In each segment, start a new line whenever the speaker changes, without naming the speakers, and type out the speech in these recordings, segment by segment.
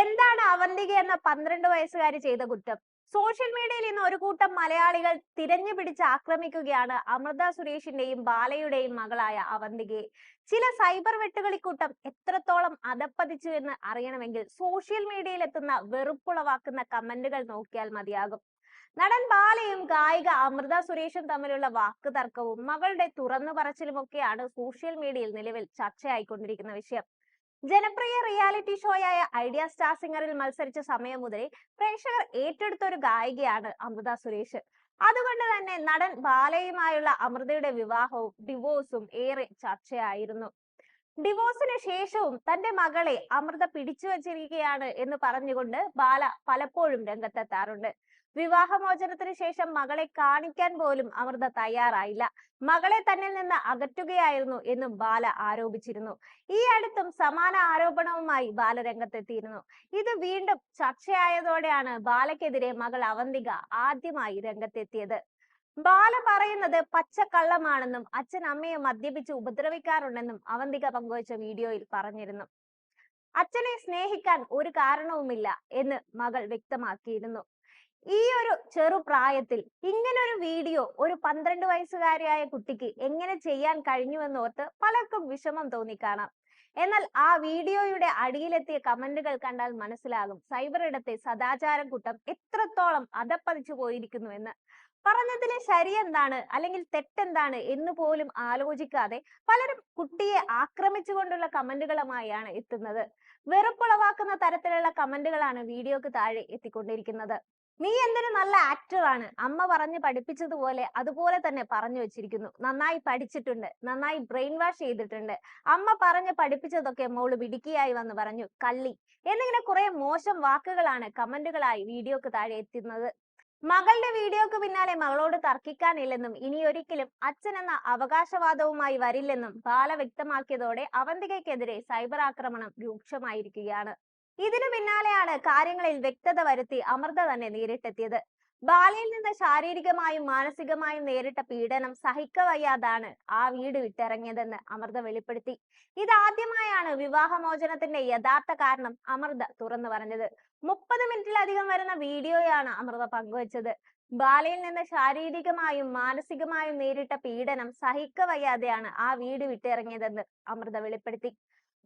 എന്താണ് അവന്തിക എന്ന പന്ത്രണ്ട് വയസ്സുകാരി ചെയ്ത കുറ്റം? സോഷ്യൽ മീഡിയയിൽ ഇന്ന് ഒരു കൂട്ടം മലയാളികൾ തിരഞ്ഞു പിടിച്ച് ആക്രമിക്കുകയാണ് അമൃത സുരേഷിന്റെയും ബാലയുടെയും മകളായ അവന്തികയെ. ചില സൈബർ വെട്ടുകളിക്കൂട്ടം എത്രത്തോളം അതപ്പതിച്ചു എന്ന് അറിയണമെങ്കിൽ സോഷ്യൽ മീഡിയയിൽ എത്തുന്ന വെറുപ്പുളവാക്കുന്ന കമന്റുകൾ നോക്കിയാൽ മതിയാകും. നടൻ ബാലയും ഗായിക അമൃത സുരേഷും തമ്മിലുള്ള വാക്ക് തർക്കവും മകളുടെ തുറന്നു പറച്ചിലുമൊക്കെയാണ് സോഷ്യൽ മീഡിയയിൽ നിലവിൽ ചർച്ചയായിക്കൊണ്ടിരിക്കുന്ന വിഷയം. ജനപ്രിയ റിയാലിറ്റി ഷോയായ ഐഡിയ സ്റ്റാർ സിംഗറിൽ മത്സരിച്ച സമയം മുതലേ പ്രേക്ഷകർ ഏറ്റെടുത്ത ഒരു ഗായികയാണ് അമൃത സുരേഷ്. അതുകൊണ്ട് തന്നെ നടൻ ബാലയുമായുള്ള അമൃതയുടെ വിവാഹവും ഡിവോഴ്സും ഏറെ ചർച്ചയായിരുന്നു. ഡിവോഴ്സിന് ശേഷവും തന്റെ മകളെ അമൃത പിടിച്ചു വച്ചിരിക്കുകയാണ് എന്ന് പറഞ്ഞുകൊണ്ട് ബാല പലപ്പോഴും രംഗത്തെത്താറുണ്ട്. വിവാഹമോചനത്തിന് ശേഷം മകളെ കാണിക്കാൻ പോലും അമൃത തയ്യാറായില്ല. മകളെ തന്നിൽ നിന്ന് അകറ്റുകയായിരുന്നു എന്നും ബാല ആരോപിച്ചിരുന്നു. ഈ അടുത്തും സമാന ആരോപണവുമായി ബാല രംഗത്തെത്തിയിരുന്നു. ഇത് വീണ്ടും ചർച്ചയായതോടെയാണ് ബാലയ്ക്കെതിരെ മകൾ അവന്തിക ആദ്യമായി രംഗത്തെത്തിയത്. ബാല പറയുന്നത് പച്ചക്കള്ളമാണെന്നും അച്ഛൻ അമ്മയെ മദ്യപിച്ച് ഉപദ്രവിക്കാറുണ്ടെന്നും അവന്തിക പങ്കുവച്ച വീഡിയോയിൽ പറഞ്ഞിരുന്നു. അച്ഛനെ സ്നേഹിക്കാൻ ഒരു കാരണവുമില്ല എന്ന് മകൾ വ്യക്തമാക്കിയിരുന്നു. ഈ ഒരു ചെറു പ്രായത്തിൽ ഒരു വീഡിയോ ഒരു പന്ത്രണ്ട് വയസ്സുകാരിയായ കുട്ടിക്ക് എങ്ങനെ ചെയ്യാൻ കഴിഞ്ഞുവെന്നോർത്ത് പലർക്കും വിഷമം തോന്നിക്കാണാം എന്നാൽ ആ വീഡിയോയുടെ അടിയിലെത്തിയ കമന്റുകൾ കണ്ടാൽ മനസ്സിലാകും സൈബർ ഇടത്തെ സദാചാരം കൂട്ടം എത്രത്തോളം അധപ്പതിച്ചു പോയിരിക്കുന്നു എന്ന് പറഞ്ഞതിലെ ശരി എന്താണ് അല്ലെങ്കിൽ തെറ്റെന്താണ് എന്ന് പോലും ആലോചിക്കാതെ പലരും കുട്ടിയെ ആക്രമിച്ചുകൊണ്ടുള്ള കമന്റുകളുമായാണ് എത്തുന്നത്. വെറുപ്പുളവാക്കുന്ന തരത്തിലുള്ള കമന്റുകളാണ് വീഡിയോക്ക് താഴെ എത്തിക്കൊണ്ടിരിക്കുന്നത്. നീ എന്തൊരു നല്ല ആക്ടറാണ് അമ്മ പറഞ്ഞ് പഠിപ്പിച്ചതുപോലെ അതുപോലെ തന്നെ പറഞ്ഞു വെച്ചിരിക്കുന്നു. നന്നായി പഠിച്ചിട്ടുണ്ട്. നന്നായി ബ്രെയിൻ വാഷ് ചെയ്തിട്ടുണ്ട്. അമ്മ പറഞ്ഞ് പഠിപ്പിച്ചതൊക്കെ മോൾ വിടുക്കിയായി വന്ന് പറഞ്ഞു കള്ളി. എന്നിങ്ങനെ കുറെ മോശം വാക്കുകളാണ് കമന്റുകളായി വീഡിയോക്ക് താഴെ എത്തുന്നത്. മകളുടെ വീഡിയോക്ക് പിന്നാലെ മകളോട് തർക്കിക്കാനില്ലെന്നും ഇനി ഒരിക്കലും അച്ഛൻ എന്ന അവകാശവാദവുമായി വരില്ലെന്നും ബാല വ്യക്തമാക്കിയതോടെ അവന്തികയ്ക്കെതിരെ സൈബർ ആക്രമണം രൂക്ഷമായിരിക്കുകയാണ്. ഇതിനു പിന്നാലെയാണ് കാര്യങ്ങളിൽ വ്യക്തത വരുത്തി അമൃത തന്നെ നേരിട്ടെത്തിയത്. ബാലയിൽ നിന്ന് ശാരീരികമായും മാനസികമായും നേരിട്ട പീഡനം സഹിക്ക വയ്യാതാണ് ആ വീട് വിട്ടിറങ്ങിയതെന്ന് അമൃത വെളിപ്പെടുത്തി. ഇതാദ്യമായാണ് വിവാഹമോചനത്തിന്റെ യഥാർത്ഥ കാരണം അമൃത തുറന്നു പറഞ്ഞത്. മുപ്പത് മിനിറ്റിലധികം വരുന്ന വീഡിയോയാണ് അമൃത പങ്കുവച്ചത്. ബാലയിൽ നിന്ന് ശാരീരികമായും മാനസികമായും നേരിട്ട പീഡനം സഹിക്ക സഹിക്കവയ്യാതെയാണ് ആ വീട് വിട്ടിറങ്ങിയതെന്ന് അമൃത വെളിപ്പെടുത്തി.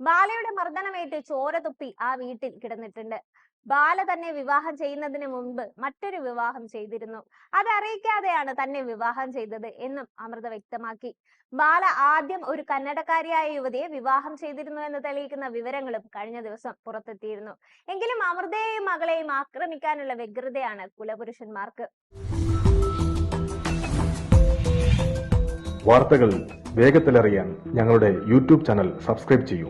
ബാലയുടെ മർദ്ദനമേറ്റ് ചോര തുപ്പി ആ വീട്ടിൽ കിടന്നിട്ടുണ്ട്. ബാല തന്നെ വിവാഹം ചെയ്യുന്നതിന് മുമ്പ് മറ്റൊരു വിവാഹം ചെയ്തിരുന്നു. അത് അറിയിക്കാതെയാണ് തന്നെ വിവാഹം ചെയ്തത് എന്നും അമൃത വ്യക്തമാക്കി. ബാല ആദ്യം ഒരു കന്നഡക്കാരിയായ യുവതിയെ വിവാഹം ചെയ്തിരുന്നു എന്ന് തെളിയിക്കുന്ന വിവരങ്ങളും കഴിഞ്ഞ ദിവസം പുറത്തെത്തിയിരുന്നു. എങ്കിലും അമൃതയെയും മകളെയും ആക്രമിക്കാനുള്ള വ്യഗ്രതയാണ് കുലപുരുഷന്മാർക്ക്.
വാർത്തകൾ വേഗത്തിലറിയാൻ ഞങ്ങളുടെ യൂട്യൂബ് ചാനൽ സബ്സ്ക്രൈബ് ചെയ്യൂ.